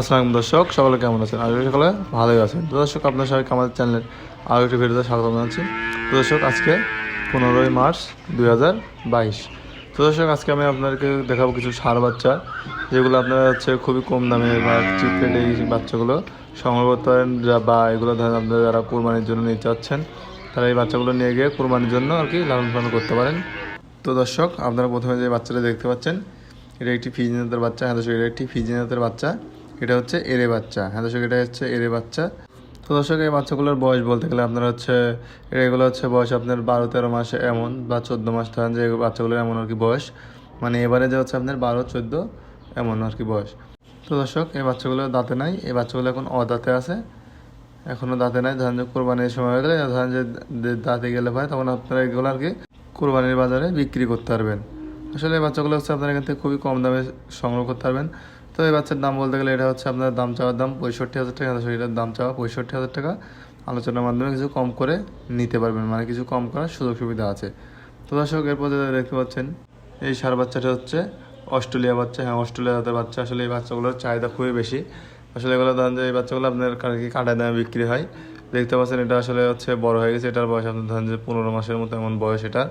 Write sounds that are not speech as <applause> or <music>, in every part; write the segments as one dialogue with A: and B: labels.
A: আসসালাম দর্শক, সকলে কেমন আছেন? আগে সকলে ভালোই আছেন। তো দর্শক আপনার সবাইকে আমাদের চ্যানেলের আরও একটি ভিডিওতে স্বাগত জানাচ্ছি। তো দর্শক, আজকে পনেরোই মার্চ দুই হাজার বাইশ। তো দর্শক, আজকে আমি আপনাদেরকে দেখাবো কিছু সার বাচ্চা, যেগুলো আপনারা হচ্ছে খুবই কম দামে বা চিপ রেটে এই বাচ্চাগুলো সংগ্রহ করতে পারেন বা এগুলো ধরেন আপনারা যারা কোরবানির জন্য নিতে চাচ্ছেন, তারা এই বাচ্চাগুলো নিয়ে গিয়ে কোরবানির জন্য আর কি লালন পালন করতে পারেন। তো দর্শক, আপনারা প্রথমে যে বাচ্চাটা দেখতে পাচ্ছেন, এটা একটি ফিজিনাতের বাচ্চা হ্যাঁ দর্শক, এটা একটি ফিজিনাতের বাচ্চা। এটা হচ্ছে এরে বাচ্চা। হ্যাঁ দর্শক এটা হচ্ছে এরে বাচ্চা। তো দর্শক, এই বাচ্চাগুলোর বয়স বলতে গেলে আপনার হচ্ছে, এগুলো হচ্ছে বয়স আপনার বারো তেরো মাসে এমন বা চোদ্দ মাস, ধরেন যে বাচ্চাগুলোর এমন আর কি বয়স। মানে এবারে যে হচ্ছে আপনার বারো, চোদ্দ এমন আর কি বয়স। তো দর্শক, এই বাচ্চাগুলো দাঁতে নাই। এই বাচ্চাগুলো এখন অদাঁতে আছে। এখনও দাঁতে নাই। ধরেন যে কোরবানির সময় হয়ে গেলে, ধরেন যে দাঁতে গেলে ভাই, তখন আপনারা এগুলো আর কি কোরবানির বাজারে বিক্রি করতে পারবেন। আসলে এই বাচ্চাগুলো হচ্ছে আপনার এখান থেকে খুবই কম দামে সংগ্রহ করতে পারবেন। তো এই বাচ্চার দাম বলতে গেলে এটা হচ্ছে আপনার দাম চাওয়ার দাম পঁয়ষট্টি হাজার টাকা এটার দাম চাওয়া পঁয়ষট্টি হাজার টাকা। আলোচনার মাধ্যমে কিছু কম করে নিতে পারবেন মানে কিছু কম করার সুযোগ সুবিধা আছে। তো দর্শক, এরপর দেখতে পাচ্ছেন, এই সার বাচ্চাটা হচ্ছে অস্ট্রেলিয়া বাচ্চা। হ্যাঁ অস্ট্রেলিয়া জাতের বাচ্চা। আসলে এই বাচ্চাগুলোর চাহিদা খুবই বেশি। আসলে এগুলো ধরেন যে এই বাচ্চাগুলো আপনার কি কাটায় দামে বিক্রি হয়। দেখতে পাচ্ছেন এটা আসলে হচ্ছে বড় হয়ে গেছে। এটার বয়স আপনার ধরেন যে পনেরো মাসের মতো এমন বয়স এটা।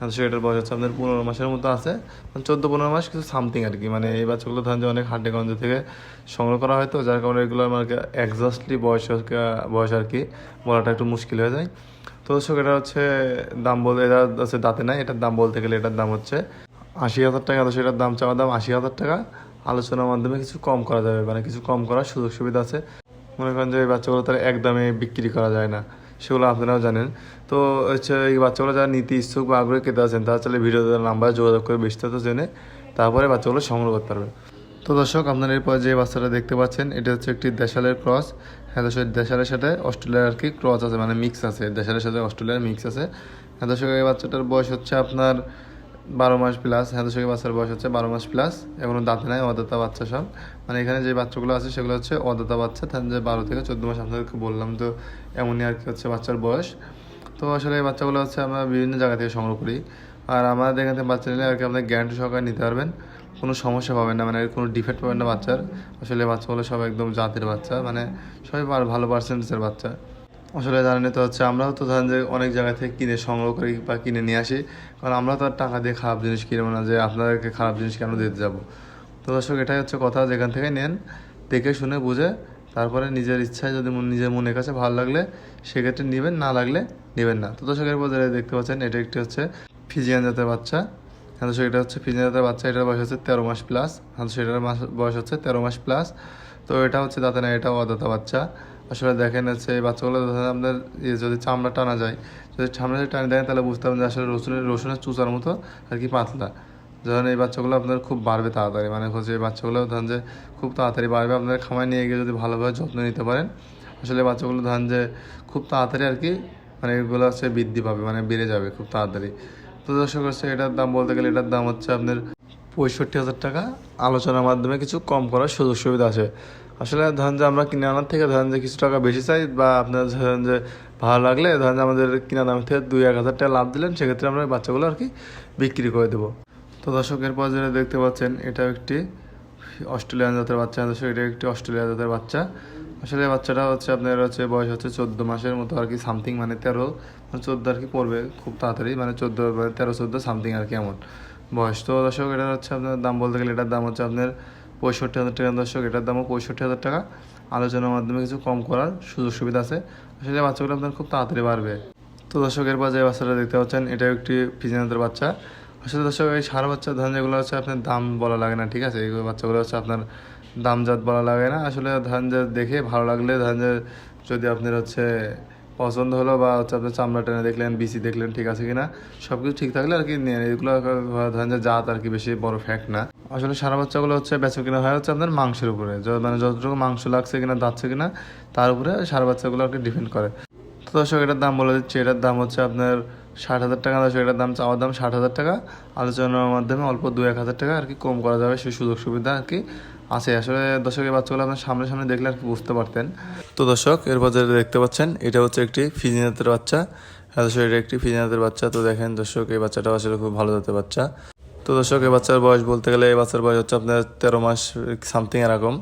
A: এটার বয়স হচ্ছে আপনার পনেরো মাসের মতো আছে। মানে চোদ্দ, পনেরো মাস কিছু সামথিং আর কি। মানে এই বাচ্চাগুলো ধরেন যে অনেক হাড্ডিগঞ্জ থেকে সংগ্রহ করা হয় তো, যার কারণে এগুলো আমার এক্সাক্টলি বয়স বয়স আর কি, বলাটা একটু মুশকিল হয়ে যায়। তো দর্শক, এটা হচ্ছে দাম বলতে এটা হচ্ছে দাঁতে নাই, এটার দাম বলতে গেলে এটার দাম হচ্ছে আশি হাজার টাকা। তো সেটার দাম চাওয়া দাম আশি হাজার টাকা। আলোচনার মাধ্যমে কিছু কম করা যাবে মানে কিছু কম করার সুযোগ সুবিধা আছে। মনে করেন যে এই বাচ্চাগুলো তার একদমে বিক্রি করা যায় না। সেগুলো আপনারাও জানেন। তো হচ্ছে এই বাচ্চাগুলো যারা নীতি ইচ্ছুক বা আগ্রহী খেতে আছেন, তারা চলে ভিডিও নাম্বার যোগাযোগ করে বিস্তারিত জেনে তারপরে বাচ্চাগুলো সংগ্রহ করতে পারবে তো দর্শক, আপনার এরপর যে বাচ্চাটা দেখতে পাচ্ছেন, এটা হচ্ছে একটি দেশালের ক্রস। হ্যাঁ দর্শক দেশালের সাথে অস্ট্রেলিয়ার আর কি ক্রস আছে মানে মিক্স আছে। দেশালের সাথে অস্ট্রেলিয়ার মিক্স আছে। হ্যাঁ দর্শক, এই বাচ্চাটার বয়স হচ্ছে আপনার বারো মাস প্লাস হ্যাঁ বাচ্চার বয়স হচ্ছে বারো মাস প্লাস এখনও দাঁতে নাই অদাতা বাচ্চা সব। মানে এখানে যে বাচ্চাগুলো আছে, সেগুলো হচ্ছে অদাতা বাচ্চা, তার যে বারো থেকে চোদ্দ মাস আপনাদেরকে বললাম তো এমনই আর কি হচ্ছে বাচ্চার বয়স। তো আসলে এই বাচ্চাগুলো হচ্ছে আমরা বিভিন্ন জায়গা থেকে সংগ্রহ করি। আর আমাদের এখান থেকে বাচ্চা নিলে আর কি আপনার গ্যারান্টি সহকারে নিতে পারবেন। কোনো সমস্যা পাবেন না মানে কোনো ডিফেক্ট পাবেন না বাচ্চার। আসলে বাচ্চাগুলো সব একদম জাতের বাচ্চা মানে সবাই ভালো পার্সেন্টেজের বাচ্চা। আসলে জানেন তো হচ্ছে, আমরাও তো ধরেন যে অনেক জায়গা থেকে কিনে সংগ্রহ করি বা কিনে নিয়ে আসি। কারণ আমরা তো আর টাকা দিয়ে খারাপ জিনিস কিনবো না যে আপনাদেরকে খারাপ জিনিস কেন দিতে যাব। তো দর্শক, এটাই হচ্ছে কথা, যেখান থেকে নেন, দেখে শুনে, বুঝে, তারপরে নিজের ইচ্ছায় যদি নিজের মনের কাছে ভালো লাগলে সেক্ষেত্রে নেবেন, না লাগলে নেবেন না। তো দর্শকের যেটা দেখতে পাচ্ছেন, এটা একটি হচ্ছে ফিজিয়ান জাতের বাচ্চা। হ্যাঁ দর্শক, এটা হচ্ছে ফিজিয়ান জাতের বাচ্চা, এটার বয়স হচ্ছে তেরো মাস প্লাস। হ্যাঁ এটার মাস, বয়স হচ্ছে তেরো মাস প্লাস। তো এটা হচ্ছে দাঁতে না এটাও অদাতা বাচ্চা। আসলে দেখেন হচ্ছে এই বাচ্চাগুলো আপনার ইয়ে যদি চামড়া টানা যায়, যদি চামড়া যদি টানে দেয়, তাহলে বুঝতে পারবেন যে আসলে রসুনের রসুনের চুচার মতো আর কি পাতলা। ধরেন এই বাচ্চাগুলো আপনার খুব বাড়বে তাড়াতাড়ি। মানে হচ্ছে এই বাচ্চাগুলো ধরেন যে খুব তাড়াতাড়ি বাড়বে, আপনার খামায় নিয়ে গিয়ে যদি ভালোভাবে যত্ন নিতে পারেন, আসলে বাচ্চাগুলো ধরেন যে খুব তাড়াতাড়ি আর কি মানে এগুলো হচ্ছে বৃদ্ধি পাবে মানে বেড়ে যাবে খুব তাড়াতাড়ি। তো দর্শক, হচ্ছে এটার দাম বলতে গেলে এটার দাম হচ্ছে আপনার পঁয়ষট্টি হাজার টাকা। আলোচনার মাধ্যমে কিছু কম করার সুযোগ সুবিধা আছে। আসলে ধরেন যে আমরা কিনে আনার থেকে ধরেন যে কিছু টাকা বেশি চাই বা আপনার ধরেন যে ভালো লাগলে ধরেন যে আমাদের কিনা দাম থেকে দুই এক হাজার টাকা লাভ দিলেন, সেক্ষেত্রে আমরা বাচ্চাগুলো আর কি বিক্রি করে দেবো। তো দর্শকের পর যেটা দেখতে পাচ্ছেন, এটাও একটি অস্ট্রেলিয়ান জাতের বাচ্চা। দর্শক এটা একটি অস্ট্রেলিয়া জাতের বাচ্চা। আসলে বাচ্চাটা হচ্ছে আপনার হচ্ছে বয়স হচ্ছে চোদ্দ মাসের মতো আর কি সামথিং মানে তেরো মানে চোদ্দ আর কি পড়বে খুব তাড়াতাড়ি মানে চোদ্দ মানে তেরো, চোদ্দ সামথিং আর কি এমন বয়স। তো দর্শক, এটার হচ্ছে আপনার দাম বলতে গেলে এটার দাম হচ্ছে আপনার পঁয়ষট্টি হাজার টাকা দর্শক, এটার দামও পঁয়ষট্টি হাজার টাকা। আলোচনার মাধ্যমে কিছু কম করার সুযোগ সুবিধা আছে। আসলে বাচ্চাগুলো আপনার খুব তাড়াতাড়ি বাড়বে। তো দর্শকের পর যে বাচ্চাটা দেখতে পাচ্ছেন এটা একটি ফিজিনাতের বাচ্চা। আসলে দর্শক, এই সার বাচ্চা ধান যেগুলো হচ্ছে আপনার দাম বলা লাগে না, ঠিক আছে? এইগুলো বাচ্চাগুলো হচ্ছে আপনার দামজাত বলা লাগে না। আসলে ধান দেখে ভালো লাগলে, ধান যদি আপনার হচ্ছে পছন্দ হলো বা হচ্ছে আপনার চামড়া টেনে দেখলেন বিসি দেখলেন, ঠিক আছে কিনা সব কিছু ঠিক থাকলে আর কি এগুলো ধরেন যে জাত আর কি বেশি বড় ফ্যাক্ট না। আসলে সারা বাচ্চাগুলো হচ্ছে বেচা কিনা হয় হচ্ছে আপনার মাংসের উপরে। মানে যতটুকু মাংস লাগছে কিনা যাচ্ছে কিনা, তার উপরে সারা বাচ্চাগুলো আর কি ডিপেন্ড করে। তো দর্শক, এটার দাম বলে দিচ্ছি, এটার দাম হচ্ছে আপনার ষাট হাজার টাকা। দর্শক, এটার দাম, চাওয়ার দাম ষাট হাজার টাকা। আলোচনার মাধ্যমে অল্প দু এক হাজার টাকা আর কি কম করা যাবে, সেই সুযোগ সুবিধা আর কি আছে। আসলে দর্শকের বাচ্চাগুলো আপনার সামনে সামনে দেখলে আর কি বুঝতে পারতেন। তো দর্শক, এরপর যেটা দেখতে পাচ্ছেন, এটা হচ্ছে একটি ফিজিনাতের বাচ্চা। হ্যাঁ দর্শক, এটা একটি ফিজিনাতের বাচ্চা। তো দেখেন দর্শক, এই বাচ্চাটা আসলে খুব ভালো জাতের বাচ্চা। তো দর্শক, এই বাচ্চার বয়স বলতে গেলে এই বাচ্চার বয়স হচ্ছে আপনার তেরো মাস সামথিং এরকম।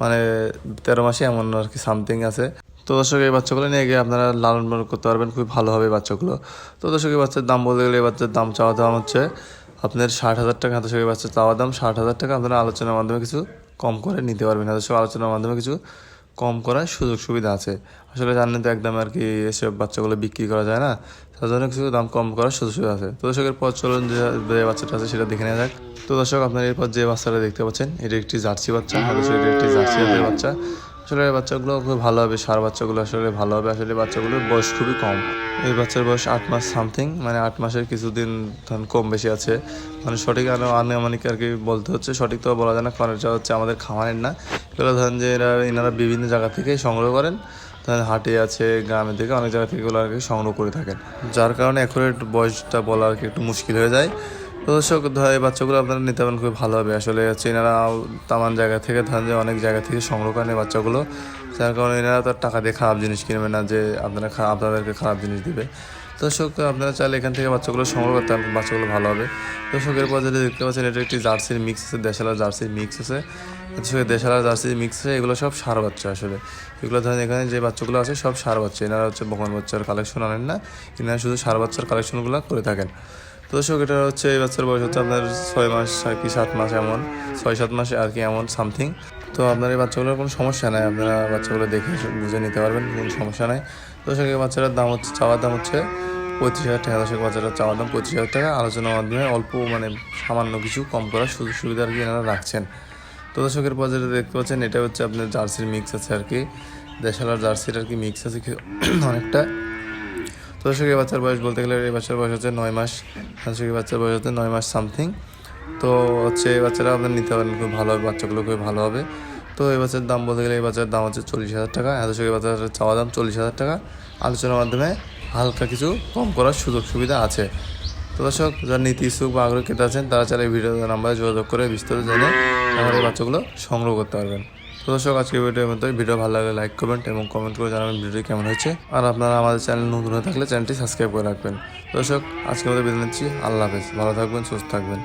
A: মানে তেরো মাসে এমন আর কি সামথিং আছে। তো দর্শক, এই বাচ্চাগুলো নিয়ে গিয়ে আপনারা লালন পালন করতে পারবেন, খুবই ভালো হবে বাচ্চাগুলো। তো দর্শক, এই বাচ্চার দাম বলতে গেলে এই বাচ্চার দাম, চাওয়া দাম হচ্ছে আপনার ষাট হাজার টাকা। দর্শক, এই বাচ্চার চাওয়া দাম ষাট হাজার টাকা, আপনারা আলোচনার মাধ্যমে কিছু কম করে নিতে পারবেন। দর্শক, আলোচনার মাধ্যমে কিছু কম করার সুযোগ সুবিধা আছে। আসলে জানেন তো একদম আর কি এসব বাচ্চাগুলো বিক্রি করা যায় না। তার কিছু দাম কম করার সুযোগ সুবিধা আছে। তো দর্শকের পর চলুন যে বাচ্চাটা আছে সেটা দেখে নেওয়া যাক। তো দর্শক, আপনার এরপর যে বাচ্চাটা দেখতে পাচ্ছেন, এটা একটি জার্সি বাচ্চা। এটা একটি জার্সি বাচ্চা। আসলে বাচ্চাগুলো খুব ভালো হবে, সার বাচ্চাগুলো আসলে ভালো হবে। আসলে বাচ্চাগুলোর বয়স খুবই কম। এই বাচ্চার বয়স আট মাস সামথিং মানে আট মাসের কিছুদিন ধরুন কম বেশি আছে। মানে সঠিক আনো আনুমানিক আর কি বলতে হচ্ছে, সঠিক তো বলা যায় না। কারণ এটা হচ্ছে আমাদের খামারের না। এগুলো ধরেন যে এরা এনারা বিভিন্ন জায়গা থেকে সংগ্রহ করেন। ধরেন হাটে আছে গ্রামের থেকে অনেক জায়গা থেকে এগুলো আর কি সংগ্রহ করে থাকেন। যার কারণে অ্যাকুরেট বয়সটা বলা আর কি একটু মুশকিল হয়ে যায়। তো দর্শক, ধর এই বাচ্চাগুলো আপনারা নিতে পারেন খুব ভালো হবে। আসলে হচ্ছে এনারা তামান জায়গা থেকে ধরেন যে অনেক জায়গা থেকে সংগ্রহ করেন এই বাচ্চাগুলো। যার কারণে এনারা তো টাকা দিয়ে খারাপ জিনিস কিনবে না যে আপনারা আপনাদেরকে খারাপ জিনিস দিবে। দর্শক, আপনারা চাইলে এখান থেকে বাচ্চাগুলো সংগ্রহ করতে পারেন, বাচ্চাগুলো ভালো হবে। দর্শক এরপর যেটা দেখতে পাচ্ছেন, এটা একটি জার্সির মিক্স আছে, দেশালার জার্সির মিক্স আছে। দর্শক দেশালার জার্সির মিক্স আছে এগুলো সব সার বাচ্চা আসলে। এগুলো ধরেন এখানে যে বাচ্চাগুলো আছে, সব সার বাচ্চা। এনারা হচ্ছে বকন বাচ্চার কালেকশন আনেন না, এনারা শুধু সার বাচ্চার কালেকশনগুলো করে থাকেন। তো দর্শক, এটা হচ্ছে এই বাচ্চার বয়স হচ্ছে আপনার ছয় মাস আর কি, সাত মাস এমন। ছয়, সাত মাস আর কি এমন সামথিং তো আপনার এই বাচ্চাগুলোর কোনো সমস্যা নাই, আপনারা বাচ্চাগুলো দেখে বুঝে নিতে পারবেন, কোনো সমস্যা নাই। তো এই বাচ্চাটার দাম হচ্ছে, চাওয়ার দাম হচ্ছে পঁয়ত্রিশ হাজার টাকা। দর্শক, বাচ্চাটার চাওয়ার দাম পঁয়ত্রিশ হাজার টাকা। আলোচনার মাধ্যমে অল্প মানে সামান্য কিছু কম করার সুযোগ সুবিধা আর কি এনারা রাখছেন। তো দর্শকের পর যেটা দেখতে পাচ্ছেন, এটা হচ্ছে আপনার জার্সির মিক্স আছে আর কি। দেশালার জার্সির আর কি মিক্স আছে <clears throat> অনেকটা। তো দর্শক, এই বাচ্চার বয়স বলতে গেলে এই বাচ্চার বয়স হচ্ছে নয় মাস। দর্শক, এই বাচ্চার বয়স হচ্ছে নয় মাস সামথিং তো হচ্ছে এই বাচ্চারা আপনার নিতে পারেন খুব ভালো হবে বাচ্চাগুলো খুবই ভালো হবে। তো এই বাচ্চার দাম বলতে গেলে এই বাচ্চার দাম হচ্ছে চল্লিশ হাজার টাকা। এত এই বাচ্চার চাওয়া দাম চল্লিশ হাজার টাকা। আলোচনার মাধ্যমে হালকা কিছু কম করার সুযোগ সুবিধা আছে। তো দর্শক, যারা নীতি, ইচ্ছুক বা আগ্রহ খেতে আছেন, তারা চাইলে ভিডিও নাম্বারে যোগাযোগ করে বিস্তারিত জেনে আমাদের বাচ্চাগুলো সংগ্রহ করতে পারবেন। তো দর্শক, আজকের ভিডিওর মধ্যে ভিডিও ভালো লাগলে লাইক করবেন এবং কমেন্ট করে জানাবেন ভিডিও কেমন হয়েছে। আর আপনারা আমাদের চ্যানেল নতুন হয়ে থাকলে চ্যানেলটি সাবস্ক্রাইব করে রাখবেন। দর্শক, আজকের মধ্যে বিদায় নিচ্ছি। আল্লাহ হাফেজ। ভালো থাকবেন, সুস্থ থাকবেন।